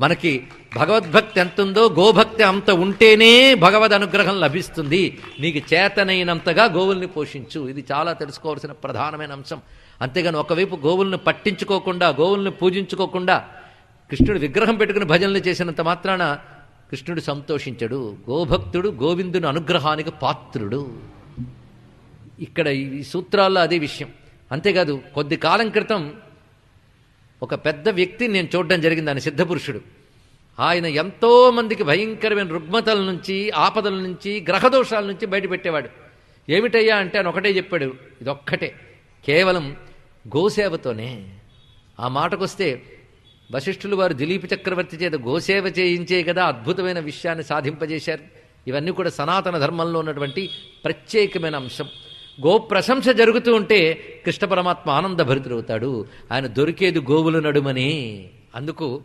మనకి భగవద్భక్తి ఎంత ఉందో గోభక్తి అంత ఉంటేనే భగవద్ అనుగ్రహం లభిస్తుంది. నీకు చేతనైనంతగా గోవుల్ని పోషించు. ఇది చాలా తెలుసుకోవాల్సిన ప్రధానమైన అంశం. అంతేగాని ఒకవైపు గోవుల్ని పట్టించుకోకుండా గోవుల్ని పూజించుకోకుండా కృష్ణుడు విగ్రహం పెట్టుకుని భజనలు చేసినంత మాత్రాన కృష్ణుడు సంతోషించడు. గోభక్తుడు గోవిందుని అనుగ్రహానికి పాత్రుడు. ఇక్కడ ఈ సూత్రాల్లో అదే విషయం. అంతేకాదు కొద్ది కాలం క్రితం ఒక పెద్ద వ్యక్తిని నేను చూడడం జరిగింది. ఆయన సిద్ధపురుషుడు. ఆయన ఎంతోమందికి భయంకరమైన రుగ్మతల నుంచి ఆపదల నుంచి గ్రహదోషాల నుంచి బయటపెట్టేవాడు. ఏమిటయ్యా అంటే ఆయన ఒకటే చెప్పాడు. ఇదొక్కటే. కేవలం గోసేవతోనే. ఆ మాటకొస్తే వశిష్ఠులు వారు దిలీప్ చక్రవర్తి చేత గోసేవ చేయించే కదా అద్భుతమైన విషయాన్ని సాధింపజేశారు. ఇవన్నీ కూడా సనాతన ధర్మంలో ఉన్నటువంటి ప్రత్యేకమైన అంశం. గో ప్రశంస జరుగుతూ ఉంటే కృష్ణ పరమాత్మ ఆనందభరితుడవుతాడు. ఆయన దొరికేది గోవుల నడుమని. అందుకు